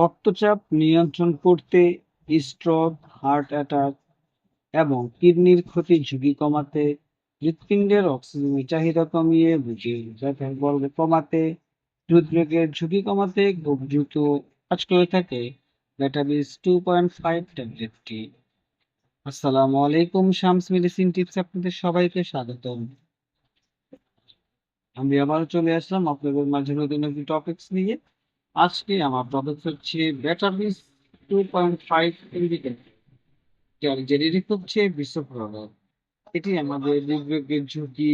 রক্তচাপ নিয়ন্ত্রণ করতে স্ট্রোক, হার্ট অ্যাটাক এবং কিডনির ক্ষতির ঝুঁকি কমাতে, হৃৎপিণ্ডের অক্সিজেনের চাহিদা কমিয়ে বর্গ কমাতে, হৃদরোগের ঝুঁকি কমাতে খুব দ্রুত কাজ করে থাকে ব্যাটাবিস টু পয়েন্ট ফাইভ ট্যাবলেটটি আসসালামু আলাইকুম শামস মেডিসিন টিপস আপনাদের সবাইকে স্বাগতম। আমি আবার চলে আসলাম আপনাদের মাঝে নতুন একটি টপিকস নিয়ে। আজকে আমার টপিক হচ্ছে ব্যাটাবিস টু পয়েন্ট ফাইভ যার জেনেরিক হচ্ছে বিশ্বপ্রভাব এটি আমাদের হৃদরোগের ঝুঁকি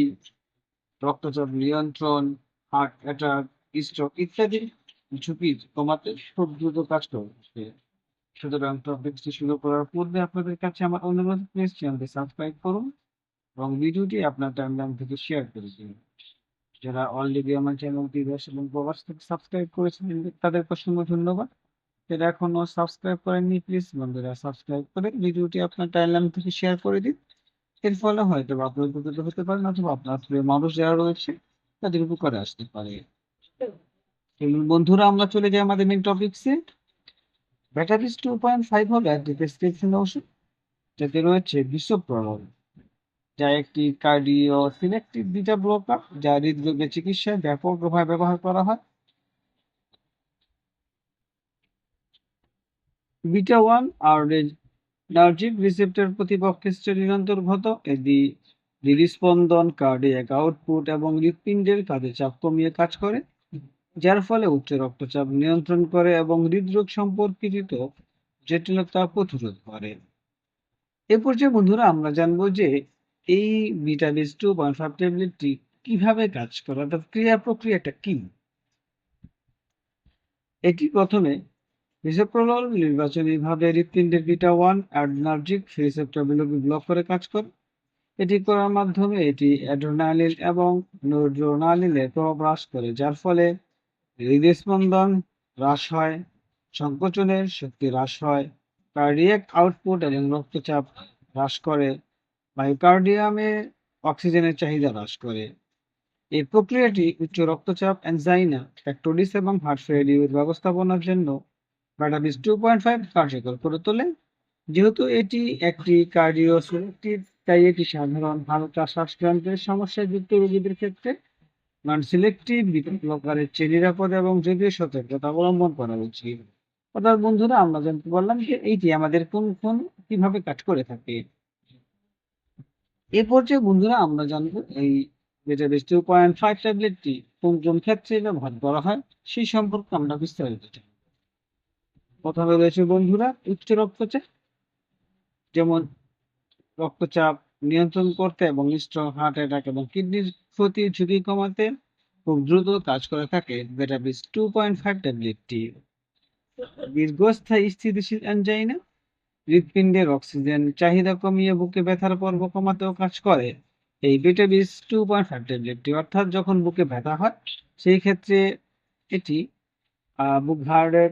রক্তচাপ নিয়ন্ত্রণ হার্ট অ্যাটাক স্ট্রোক ইত্যাদি ঝুঁকি কমাতে খুব দ্রুত কাজ করছে। সুতরাং টপিকটি শুরু করার পূর্বে আপনাদের কাছে আমার অনুরোধ প্লিজ চ্যানেলটি সাবস্ক্রাইব করুন এবং ভিডিওটি আপনার টাইমলাইন থেকে শেয়ার করে দিন। যারা অলরেডি আমার চ্যানেলটি দেশ এবং প্রবাস থেকে সাবস্ক্রাইব করেছেন তাদেরকে অসংখ্য ধন্যবাদ। যারা এখনও সাবস্ক্রাইব করেননি প্লিজ বন্ধুরা সাবস্ক্রাইব করে ভিডিওটি আপনার টাইমলাইন থেকে শেয়ার করে দিন। এর ফলে হয়তো আপনার উপকৃত হতে পারেন অথবা আপনার প্রিয় মানুষ যারা রয়েছে, তাদের উপকারে আসতে পারে। বন্ধুরা, আমরা চলে যাই আমাদের মেন টপিকসে ব্যাটারিস টু পয়েন্ট ফাইভ হলো একটি প্রেসক্রিপশন ওষুধ যাতে রয়েছে বিশ্বপ্রলল যা একটি কার্ডিও সিলেক্টিভ বিটা ব্লকার যা হৃদরোগের চিকিৎসায় ব্যাপকভাবে ব্যবহার করা হয়। বিটা ওয়ান আর নার্জিক রিসেপ্টর প্রতিপক্ষে স্টেরিন অন্তর্গত এটি হৃদস্পন্দন কার্ডিয়াক আউটপুট এবং হৃৎপিণ্ডের কাজে চাপ কমিয়ে কাজ করে, যার ফলে উচ্চ রক্তচাপ নিয়ন্ত্রণ করে এবং হৃদরোগ সম্পর্কিত জটিলতা প্রতিরোধ করে। এ পর্যায়ে বন্ধুরা আমরা জানব যে এই ভিটামিন টু পয়েন্ট ফাইভ কীভাবে কাজ করে? অর্থাৎ ক্রিয়া প্রক্রিয়াটা কি? এটি প্রথমে রিসেপ্টরল নির্বাচনীভাবে হৃৎপিণ্ডের বিটা ওয়ান অ্যাডনার্জিক রিসেপ্টরগুলোকে ব্লক করে কাজ করে। এটি করার মাধ্যমে এটি অ্যাড্রোনালিন এবং নোড্রোনালিনের প্রভাব হ্রাস করে, যার ফলে হৃদস্পন্দন হ্রাস হয়, সংকোচনের শক্তি হ্রাস হয় কার্ডিয়াক আউটপুট এবং রক্তচাপ হ্রাস করে। মায়োকার্ডিয়ামে অক্সিজেনের চাহিদা হ্রাস করে। এই প্রক্রিয়াটি উচ্চ রক্তচাপ অ্যানজাইনা ফ্যাক্টোরিস এবং হার্ট ফেলিউর ব্যবস্থাপনার জন্য ব্যাটাবিস টু পয়েন্ট ফাইভ কার্যকর করে তোলে। যেহেতু এটি একটি কার্ডিও সিলেক্টিভ তাই এটি সাধারণ হালকা শ্বাসযন্ত্রের সমস্যায় যুক্ত রোগীদের ক্ষেত্রে নন সিলেক্টিভ বিকল্পকারের চেয়ে নিরাপদ এবং যদিও সতর্কতা অবলম্বন করা উচিত। অর্থাৎ বন্ধুরা, আমরা জানতে পারলাম যে এইটি আমাদের কোন কোন, কীভাবে কাজ করে থাকে। এ পর্যায়ে বন্ধুরা আমরা জানব এই বেটাবেস টু পয়েন্ট ফাইভ ট্যাবলেটটি কোন কোন ক্ষেত্রে ব্যবহার করা হয়, সেই সম্পর্কে আমরা বিস্তারিত জানব। প্রথমে রয়েছে বন্ধুরা, উচ্চ রক্তচাপ, যেমন রক্তচাপ নিয়ন্ত্রণ করতে এবং স্ট্রোক হার্ট অ্যাটাক এবং কিডনির ক্ষতির ঝুঁকি কমাতে খুব দ্রুত কাজ করে থাকে বেটাবিস টু পয়েন্ট ফাইভ ট্যাবলেটটি দীর্ঘস্থায়ী স্থিতিশীল অ্যানজাইনা হৃৎপিণ্ডের অক্সিজেন, চাহিদা কমিয়ে বুকে ব্যথার পর্ব কমাতেও কাজ করে। এই বেটাবিস টু পয়েন্ট ফাইভ ট্যাবলেটটি অর্থাৎ যখন বুকে ব্যথা হয়, সেই ক্ষেত্রে এটি বুক ভার্ডের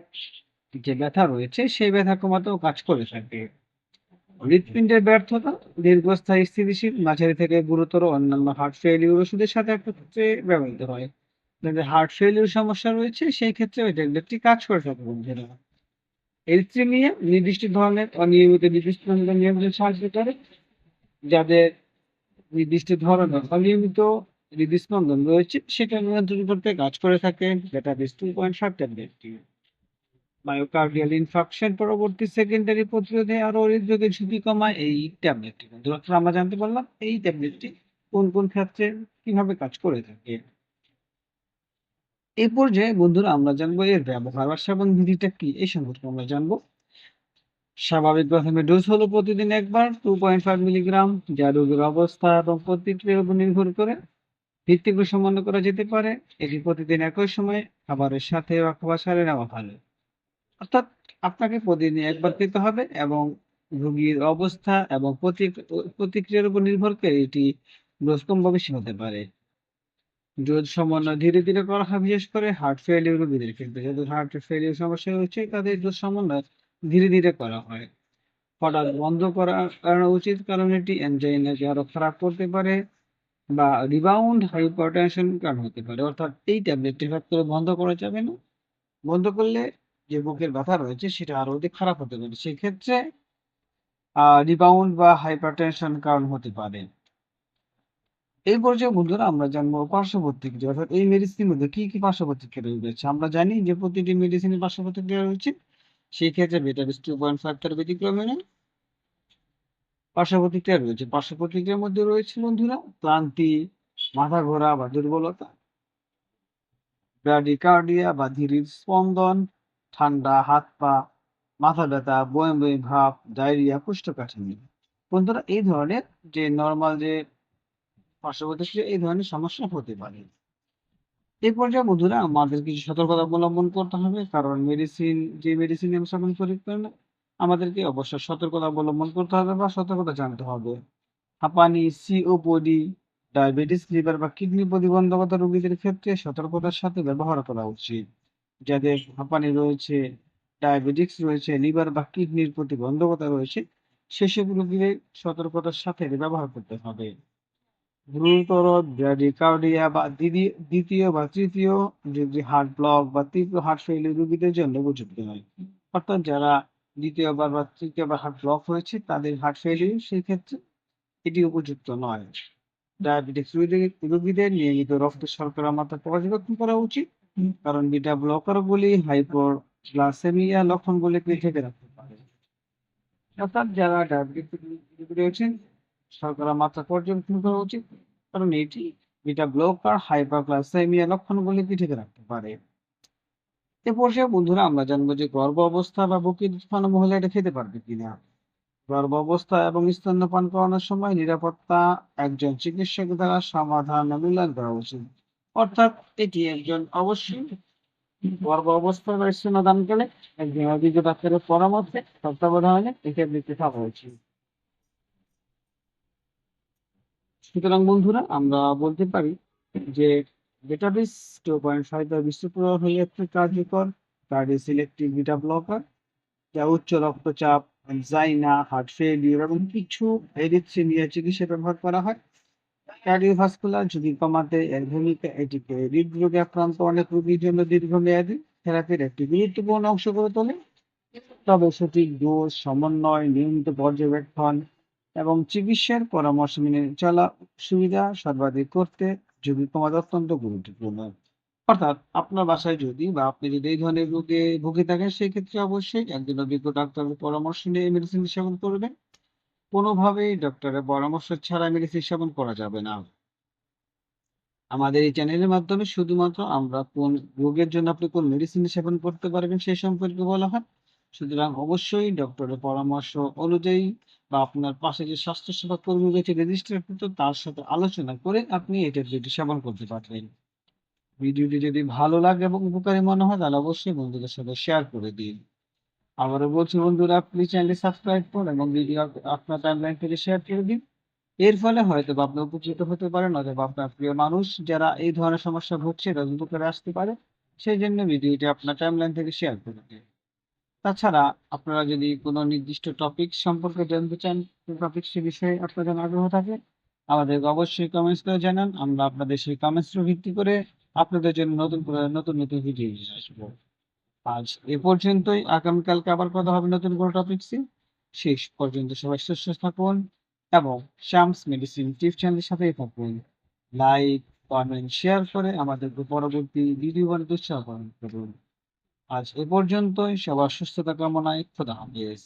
যে ব্যথা রয়েছে, সেই ব্যথা কমাতেও কাজ করে থাকে। হৃৎপিণ্ডের ব্যর্থতা, দীর্ঘস্থায়ী স্থিতিশীল, মাঝারি থেকে গুরুতর অন্যান্য হার্ট ফেলিউর ওষুধের সাথে ক্ষেত্রে ব্যবহৃত হয়। হার্ট ফেলিউর সমস্যা রয়েছে, সেই ক্ষেত্রে ওই ট্যাবলেটটি কাজ করে থাকে বন্ধুরা। এরিথ্রিমিয়া নির্দিষ্ট ধরনের অনিয়মিত হৃদস্পন্দন নিয়ন্ত্রণে সাহায্য করে, যাদের নির্দিষ্ট ধরনের অনিয়মিত হৃদস্পন্দন রয়েছে, সেটা নিয়ন্ত্রণ করতে কাজ করে থাকে বেটাবিস টু পয়েন্ট ফাইভ ট্যাবলেটটি মায়োকার্ডিয়াল ইনফাকশন পরবর্তী সেকেন্ডারি প্রতিরোধে আরও হৃদরোগের ঝুঁকি কমায় এই ট্যাবলেটটি আমরা জানতে পারলাম এই ট্যাবলেটটি কোন কোন ক্ষেত্রে কীভাবে কাজ করে থাকে। এই পর্যায়ে বন্ধুরা আমরা জানব এর ব্যবহার আর সেবন বিধিটা কি? এই সম্পর্কে আমরা জানব। স্বাভাবিক প্রথমে ডোজ হলো প্রতিদিন একবার টু পয়েন্ট ফাইভ মিলিগ্রাম যা রোগীর অবস্থা এবং প্রতিক্রিয়ার উপর নির্ভর করে। ভিত্তিক সমন্বয় করা যেতে পারে, এটি প্রতিদিন একই সময় খাবারের সাথে বা খাবার সারে নেওয়া ভালো অর্থাৎ আপনাকে প্রতিদিন একবার খেতে হবে এবং রোগীর অবস্থা এবং প্রতিক্রিয়ার উপর নির্ভর করে এটি ডোজ কম বা বেশি হতে পারে। ডোজ সমন্বয় ধীরে ধীরে করা হয়, বিশেষ করে হার্ট ফেলিউর রোগীদের ক্ষেত্রে। যাদের হার্ট ফেলিউর সমস্যা হচ্ছে তাদের ডোজ সমন্বয় ধীরে ধীরে করা হয়, হঠাৎ বন্ধ করা করানো উচিত। কারণ এটি এনজাইনাকে আরও খারাপ করতে পারে বা রিবাউন্ড হাইপারটেনশন কারণ হতে পারে। অর্থাৎ এই ট্যাবলেটটি হঠাৎ করে বন্ধ করা যাবে না। বন্ধ করলে যে বুকের ব্যথা রয়েছে, সেটা আরও অধিক খারাপ হতে পারে। সেক্ষেত্রে রিবাউন্ড বা হাইপারটেনশন কারণ হতে পারে। এই পর্যায়ে বন্ধুরা আমরা জানব পার্শ্ব প্রতিক্রিয়া অর্থাৎ এই মেডিসিনের মধ্যে কি কি পার্শ্ব প্রতিক্রিয়া রয়েছে? আমরা জানি যে প্রতিটি মেডিসিনের পার্শ্ব প্রতিক্রিয়া রয়েছে। সেই ক্ষেত্রে বেটাবিস টু পয়েন্ট ফাইভ তার ব্যতিক্রম নেই পার্শ্ব প্রতিক্রিয়া রয়েছে। পার্শ্ব প্রতিক্রিয়ার মধ্যে রয়েছে বন্ধুরা ক্লান্তি, মাথা ঘোরা বা দুর্বলতা ব্র্যাডিকার্ডিয়া বা ধীর স্পন্দন, ঠান্ডা, হাত পা, মাথা ব্যথা বয়ে বয়ে ভাব ডায়রিয়া কোষ্ঠকাঠিন্য বন্ধুরা এই ধরনের যে নর্মাল যে পার্শ্ব প্রতিক্রিয়া এই ধরনের সমস্যা হতে পারে। এই পর্যায়ে বন্ধুরা, আমাদের কিছু সতর্কতা অবলম্বন করতে হবে, কারণ মেডিসিন যে মেডিসিন সেবন আমাদেরকে অবশ্যই সতর্কতা অবলম্বন করতে হবে বা সতর্কতা জানতে হবে। হাঁপানি সি সিওপডি ডায়াবেটিস লিভার বা কিডনি প্রতিবন্ধকতা রোগীদের ক্ষেত্রে সতর্কতার সাথে ব্যবহার করা উচিত। যাদের হাঁপানি রয়েছে ডায়াবেটিস রয়েছে লিভার বা কিডনির প্রতিবন্ধকতা রয়েছে, সেসব রোগীদের সতর্কতার সাথে ব্যবহার করতে হবে। গুরুতর ব্র্যাডিকার্ডিয়া বা দ্বিতীয় বা তৃতীয় যদি হার্ট ব্লক বা তীব্র হার্ট ফেইলিউর রোগীদের জন্য উপযুক্ত নয় অর্থাৎ যারা দ্বিতীয়বার বা তৃতীয়বার হার্ট ব্লক হয়েছে, তাদের হার্ট ফেইলিউর সেই ক্ষেত্রে এটি উপযুক্ত নয়। ডায়াবেটিক্স রোগীদের নিয়মিত রক্ত শর্করা মাত্রা পর্যবেক্ষণ করা উচিত, কারণ বিটা ব্লকারগুলি হাইপোগ্লাসেমিয়া লক্ষণগুলিকে ঢেকে রাখতে পারে। অর্থাৎ যারা ডায়াবেটিস রোগী রয়েছেন শর্করা মাত্রা পর্যবেক্ষণ করা উচিত কারণ এটি বিটা ব্লকার হাইপারগ্লাইসেমিয়া লক্ষণগুলিকে ঢেকে রাখতে পারে। এ পর্যায়ে বন্ধুরা, আমরা জানব যে গর্ভ অবস্থা বা বুকের উৎপন্ন মহিলা এটা খেতে পারবে কিনা। গর্ভ অবস্থা এবং স্তন্যপান করানোর সময় নিরাপত্তা একজন চিকিৎসক দ্বারা সমাধান মূল্যায়ন করা উচিত। অর্থাৎ এটি একজন অবশ্যই গর্ভ অবস্থা বা স্তন্যদানকালে একজন অভিজ্ঞ ডাক্তারের পরামর্শে তত্ত্বাবধানে একে দিতে থাকা উচিত। সুতরাং বন্ধুরা, আমরা বলতে পারি যে ডেটাবেস টু পয়েন্ট ফাইভ বা বিশ্বপ্রবাহ হয়ে একটি কার্যকর কার্ডিও সিলেক্টিভ বিটা ব্লকার যা উচ্চ রক্তচাপ জাইনা হার্ট ফেলিউর এবং কিছু এরিথ্রিমিয়া চিকিৎসা ব্যবহার করা হয়। কার্ডিওভাস্কুলার ঝুঁকি কমাতে এর ভূমিকা এটিকে হৃদরোগে আক্রান্ত অনেক রোগীর জন্য দীর্ঘমেয়াদী থেরাপির একটি গুরুত্বপূর্ণ অংশ করে তোলে। তবে সঠিক ডোজ সমন্বয়, নিয়মিত পর্যবেক্ষণ এবং চিকিৎসার পরামর্শ মেনে চলা সুবিধা সর্বাধিক করতে ঝুঁকি কমাতে অত্যন্ত গুরুত্বপূর্ণ। অর্থাৎ আপনার বাসায় যদি বা আপনি যদি এই ধরনের রোগে ভুগে থাকেন, সেক্ষেত্রে অবশ্যই একজন অভিজ্ঞ ডাক্তারের পরামর্শ নিয়ে মেডিসিন সেবন করবেন। কোনোভাবেই ডক্টরের পরামর্শ ছাড়া মেডিসিন সেবন করা যাবে না। আমাদের এই চ্যানেলের মাধ্যমে শুধুমাত্র আমরা কোন রোগের জন্য আপনি কোন মেডিসিন সেবন করতে পারবেন সেই সম্পর্কে বলা হয়। সুতরাং অবশ্যই ডক্টরের পরামর্শ অনুযায়ী বা আপনার পাশে যে স্বাস্থ্যসেবা কর্মী রয়েছে রেজিস্ট্রেকৃত তার সাথে আলোচনা করে আপনি এটা যেটি সেবন করতে পারবেন। ভিডিওটি যদি ভালো লাগে এবং উপকারী মনে হয়, তাহলে অবশ্যই বন্ধুদের সাথে শেয়ার করে দিন। আবারও বলছি বন্ধুরা প্লিজ চ্যানেলটি সাবস্ক্রাইব করুন এবং ভিডিও আপনার টাইমলাইন থেকে শেয়ার করে দিন। এর ফলে হয়তো বা আপনি উপকৃত হতে পারেন অথবা আপনার প্রিয় মানুষ যারা এই ধরনের সমস্যা ভুগছে তাদের উপকারে আসতে পারে, সেই জন্য ভিডিওটি আপনার টাইমলাইন থেকে শেয়ার করে দিন। তাছাড়া আপনারা যদি কোনো নির্দিষ্ট টপিক সম্পর্কে জানতে চান টপিক সে বিষয়ে আপনাদের আগ্রহ থাকে, আমাদেরকে অবশ্যই কমেন্টস করে জানান। আমরা আপনাদের সেই কমেন্টস ভিত্তি করে আপনাদের জন্য নতুন নতুন নতুন ভিডিও নিয়ে আসব। আজ এ পর্যন্তই। আগামীকালকে আবার কথা হবে নতুন কোনো টপিকসে শেষ পর্যন্ত সবাই সুস্থ থাকুন এবং শামস মেডিসিন টিপ চ্যানেলের সাথেই থাকুন। লাইক কমেন্ট শেয়ার করে আমাদেরকে পরবর্তী ভিডিও বানাতে উৎসাহ করুন। আজ এ পর্যন্তই। সবার সুস্থতা কামনায় খোদা হাফেজ।